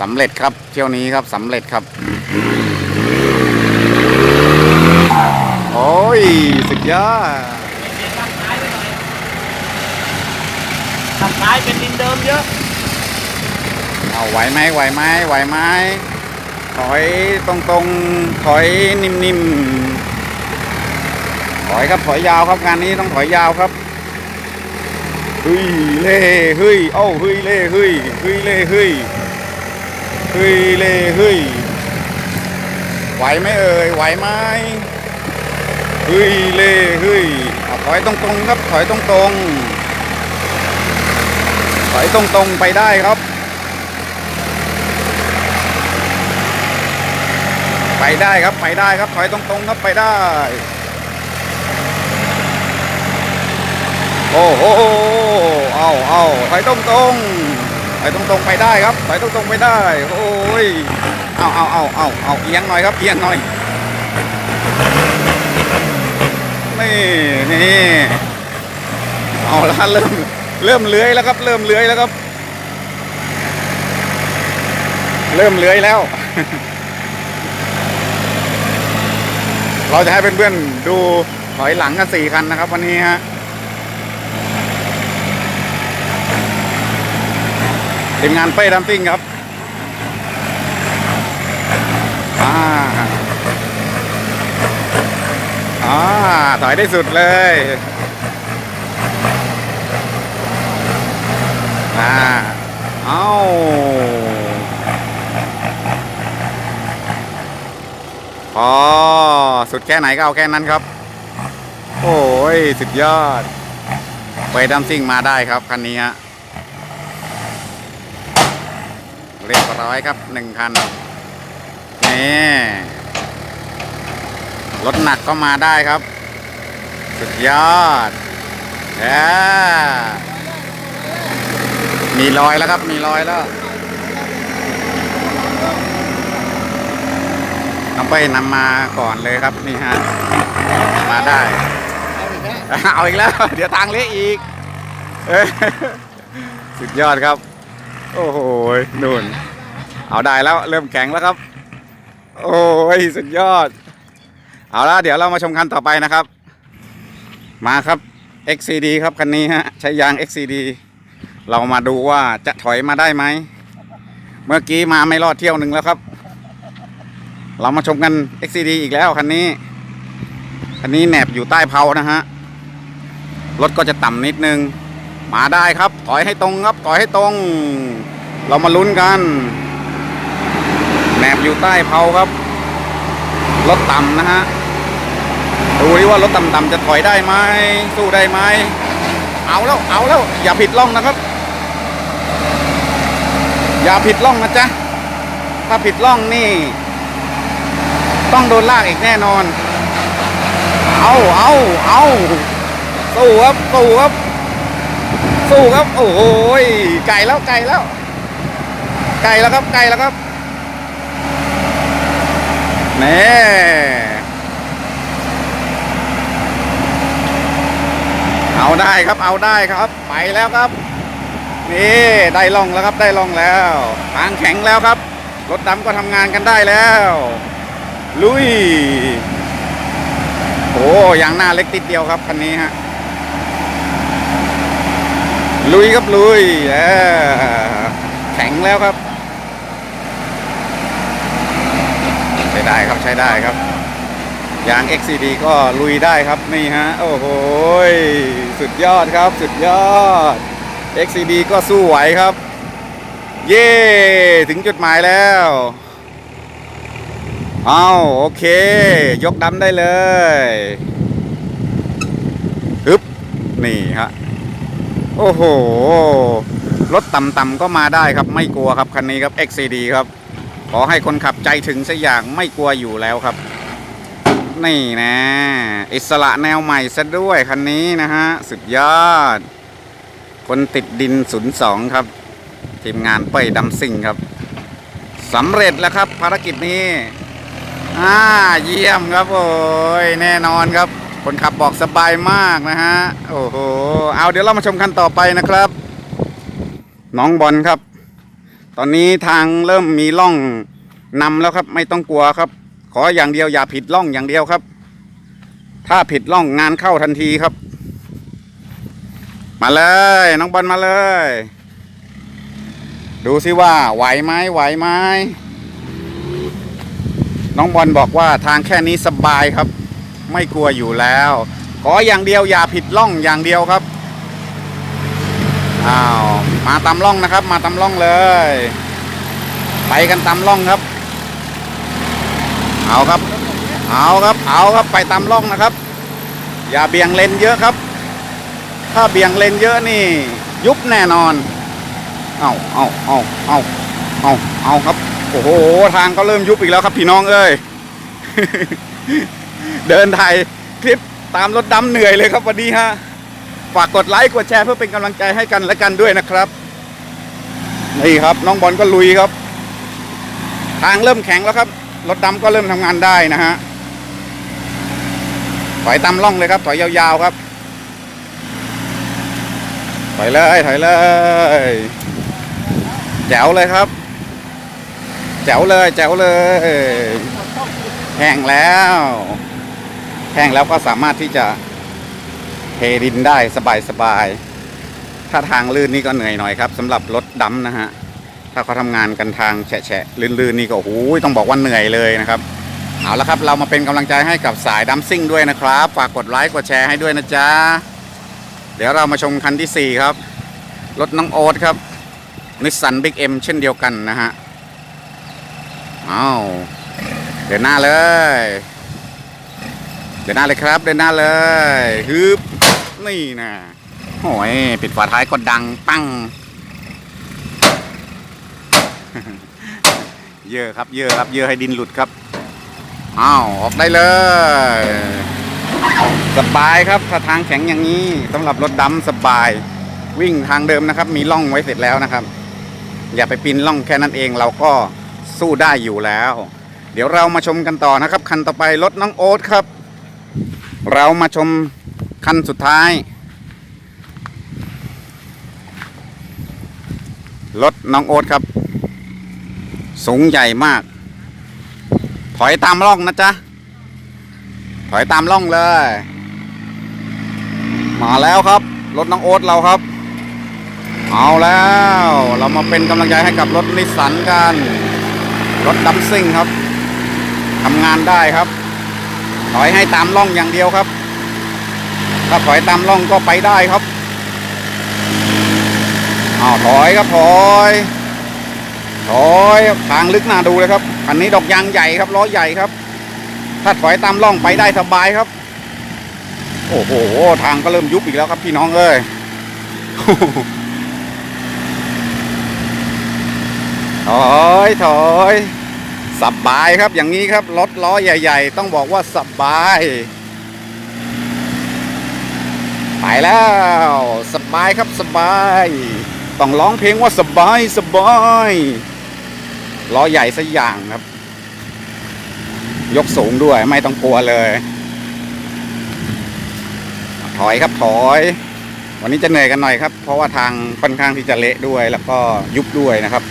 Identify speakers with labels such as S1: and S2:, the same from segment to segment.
S1: สำเร็จครับ เที่ยวนี้ครับสำเร็จครับ โอ้ย สุดยอด
S2: ทางซ้ายไปหน่อยทางซ้ายเป็นดินเดิมเยอะ
S1: เอาไหวไหมไหวไหมไหวไหมถอยตรงตรงๆถอยนิ่มๆ ถอยครับถอยยาวครับงานนี้ต้องถอยยาวครับเฮ้ยเล่เฮ้ยเอ้าเฮ้ยเล่เฮ้ยเฮ้ยเล่เฮ้ย เฮ้ยเล่เฮ้ยไหวไหมเอ่ยไหวไหมเฮ้ยเล่เฮ้ยถอยตรงตรงๆครับถอยตรงตรงๆถอยตรงตรงๆไปได้ครับ ไปได้ครับไปได้ครับถอยตรงๆครับไปได้ โอ้โหเอาเอาถอยตรงๆ ถอยตรงๆไปได้ครับถอยตรงๆไปได้ โอ้ยเอาเอาเอาเอาเอาเอียงหน่อยครับเอียงหน่อยนี่นี่เอาละเริ่มเริ่มเลื้อยแล้วครับ เริ่มเลื้อยแล้วครับ เริ่มเลื้อยแล้ว เราจะให้เพื่อนๆดูถอยหลังกันสี่คันนะครับ วันนี้ฮะ ทีมงานเป้ดัมซิ่งครับอ่าอ่าถอยได้สุดเลยอ่าเอาพอสุดแค่ไหนก็เอาแค่นั้นครับ โอ้ย สุดยอด ไปดัมซิ่งมาได้ครับ คันนี้ฮะ เรียบร้อยครับหนึ่งคันนี่รถหนักก็มาได้ครับ สุดยอดแย่มีรอยแล้วครับ มีรอยแล้วเอาไปนำมาก่อนเลยครับนี่ฮะมาได้ เอาอีกแล้ว เดี๋ยวทางเละอีก สุดยอดครับ โอ้โหนู่น เอาได้แล้วเริ่มแข็งแล้วครับ โอ้ยสุดยอด เอาละเดี๋ยวเรามาชมคันต่อไปนะครับ มาครับ XCD ครับคันนี้ฮะใช้ยาง XCD เรามาดูว่าจะถอยมาได้ไหม เมื่อกี้มาไม่รอดเที่ยวหนึ่งแล้วครับ เรามาชมกัน XCD อีกแล้วคันนี้ คันนี้แหนบอยู่ใต้เพานะฮะ รถก็จะต่ำนิดนึง มาได้ครับ ถอยให้ตรงครับ ถอยให้ตรง เรามาลุ้นกันแหนบอยู่ใต้เพาครับ รถต่ำนะฮะ ดูดิว่ารถต่ำๆจะถอยได้ไหม สู้ได้ไหม เอาแล้ว เอาแล้ว อย่าผิดล่องนะครับ อย่าผิดล่องนะจ๊ะ ถ้าผิดล่องนี่ ต้องโดนลากอีกแน่นอน เอาเอาเอาสู้ครับสู้ครับ สู้ครับ โอ้โหยไก่แล้วไก่แล้ว ไก่แล้วครับไก่แล้วครับแน่เอาได้ครับเอาได้ครับไปแล้วครับนี่ได้ล่องแล้วครับได้ล่องแล้วทางแข็งแล้วครับ รถดำก็ทำงานกันได้แล้ว ลุยโอ้ยางหน้าเล็กติดเดียวครับคันนี้ฮะ ลุยครับลุยแข็งแล้วครับ ใช้ได้ครับใช้ได้ครับ ยาง XCD ก็ลุยได้ครับนี่ฮะ โอ้โหสุดยอดครับ สุดยอด XCD ก็สู้ไหวครับ เย่ถึงจุดหมายแล้วเอาโอเค ยกดำได้เลยฮึบนี่ฮะ โอ้โห รถต่ำๆก็มาได้ครับไม่กลัวครับคันนี้ครับ XCD ครับ ขอให้คนขับใจถึงสักอย่างไม่กลัวอยู่แล้วครับ นี่นะ อิสระแนวใหม่ซะด้วยคันนี้นะฮะ สุดยอด คนติดดิน 02 ครับ ทีมงานเป้ยดำซิ่งครับสำเร็จแล้วครับ ภารกิจนี้อ่าเยี่ยมครับโอ้ยแน่นอนครับ คนขับบอกสบายมากนะฮะ โอ้โห เอาเดี๋ยวเรามาชมคันต่อไปนะครับ น้องบอลครับ ตอนนี้ทางเริ่มมีร่องนำแล้วครับ ไม่ต้องกลัวครับ ขออย่างเดียวอย่าผิดร่องอย่างเดียวครับ ถ้าผิดร่องงานเข้าทันทีครับ มาเลย น้องบอลมาเลย ดูสิว่าไหวไหมไหวไหมน้องบอลบอกว่าทางแค่นี้สบายครับ ไม่กลัวอยู่แล้ว ขออย่างเดียวอย่าผิดร่องอย่างเดียวครับอ้าวมาตามร่องนะครับ มาตามร่องเลย ไปกันตามร่องครับ เอาครับ เอาครับ เอาครับไปตามร่องนะครับ อย่าเบี่ยงเลนเยอะครับ ถ้าเบี่ยงเลนเยอะนี่ ยุบแน่นอน เอาเอาเอาเอาเอาเอาครับ โอ้โห ทางก็เริ่มยุบอีกแล้วครับพี่น้องเอ้ย เดินถ่ายคลิปตามรถดำเหนื่อยเลยครับวันนี้ฮะฝากกดไลค์กดแชร์เพื่อเป็นกำลังใจให้กันและกันด้วยนะครับนี่ครับน้องบอลก็ลุยครับ ทางเริ่มแข็งแล้วครับรถดำก็เริ่มทำงานได้นะฮะถอยตามร่องเลยครับถอยยาวๆครับถอยเลยถอยเลยแจ๋วเลยครับแจ๋วเลยแจ๋วเลยแห้งแล้ว แห้งแล้วก็สามารถที่จะเทดินได้สบายๆถ้าทางลื่นนี่ก็เหนื่อยหน่อยครับสำหรับรถดำนะฮะ ถ้าเขาทำงานกันทางแฉะๆลื่นๆนี่ก็โอ้โหต้องบอกว่าเหนื่อยเลยนะครับ เอาละครับเรามาเป็นกำลังใจให้กับสายดัมซิ่งด้วยนะครับ ฝากกดไลค์กดแชร์ให้ด้วยนะจ๊ะ เดี๋ยวเรามาชมคันที่ 4 ครับ รถน้องโอ๊ตครับนิสสันบิ๊กเอ็มเช่นเดียวกันนะฮะ เอาเดินหน้าเลย เดินหน้าเลยครับเดินหน้าเลยฮึบนี่นะโอ้ยปิดฝาท้ายก็ดังปั้งเยอะครับเยอะครับเยอะให้ดินหลุดครับอ้าวออกได้เลย สบายครับถ้าทางแข็งอย่างนี้สำหรับรถดำสบาย วิ่งทางเดิมนะครับ มีร่องไว้เสร็จแล้วนะครับ อย่าไปปีนร่องแค่นั้นเองเราก็สู้ได้อยู่แล้ว เดี๋ยวเรามาชมกันต่อนะครับ คันต่อไปรถน้องโอ๊ตครับ เรามาชมคันสุดท้าย รถน้องโอ๊ตครับ สูงใหญ่มาก ถอยตามร่องนะจ๊ะ ถอยตามร่องเลย มาแล้วครับ รถน้องโอ๊ตเราครับ เอาแล้ว เรามาเป็นกำลังใจให้กับรถนิสสันกัน รถดัมซิ่งครับทำงานได้ครับ ถอยให้ตามร่องอย่างเดียวครับ ถ้าถอยตามร่องก็ไปได้ครับอ้าวถอยครับถอยถอยทางลึกน่าดูเลยครับคันนี้ดอกยางใหญ่ครับล้อใหญ่ครับ ถ้าถอยตามร่องไปได้สบายครับ โอ้โหทางก็เริ่มยุบอีกแล้วครับพี่น้องเอ้ยถอยถอย สบายครับอย่างนี้ครับรถล้อใหญ่ ๆ ต้องบอกว่าสบาย ไปแล้ว สบายครับสบาย ต้องร้องเพลงว่าสบายสบายล้อใหญ่สักอย่างครับ ยกสูงด้วยไม่ต้องกลัวเลย ถอยครับถอย วันนี้จะเหนื่อยกันหน่อยครับ เพราะว่าทางค่อนข้างที่จะเละด้วยแล้วก็ยุบด้วยนะครับ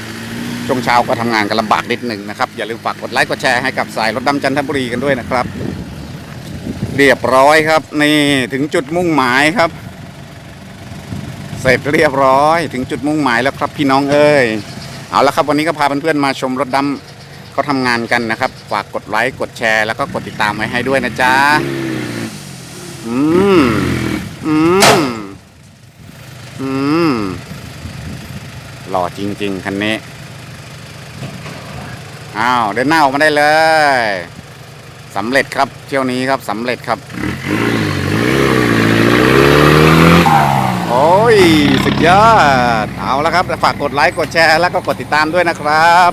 S1: ช่วงเช้าก็ทำงานกันลำบากนิดหนึ่งนะครับ อย่าลืมฝากกดไลค์กดแชร์ให้กับสายรถดำจันทบุรีกันด้วยนะครับ เรียบร้อยครับ นี่ถึงจุดมุ่งหมายครับ เสร็จเรียบร้อย ถึงจุดมุ่งหมายแล้วครับพี่น้องเอ้ยเอาละครับวันนี้ก็พาเพื่อนๆมาชมรถดำเขาทำงานกันนะครับ ฝากกดไลค์กดแชร์แล้วก็กดติดตามไว้ให้ด้วยนะจ๊ะอืมอืมอืมหล่อจริง ๆ คันนี้ อ้าวเดินหน้าออกมาได้เลยสำเร็จครับเที่ยวนี้ครับสำเร็จครับ โอ้ยสุดยอดเอาละครับ ฝากกดไลค์กดแชร์แล้วก็กดติดตามด้วยนะครับ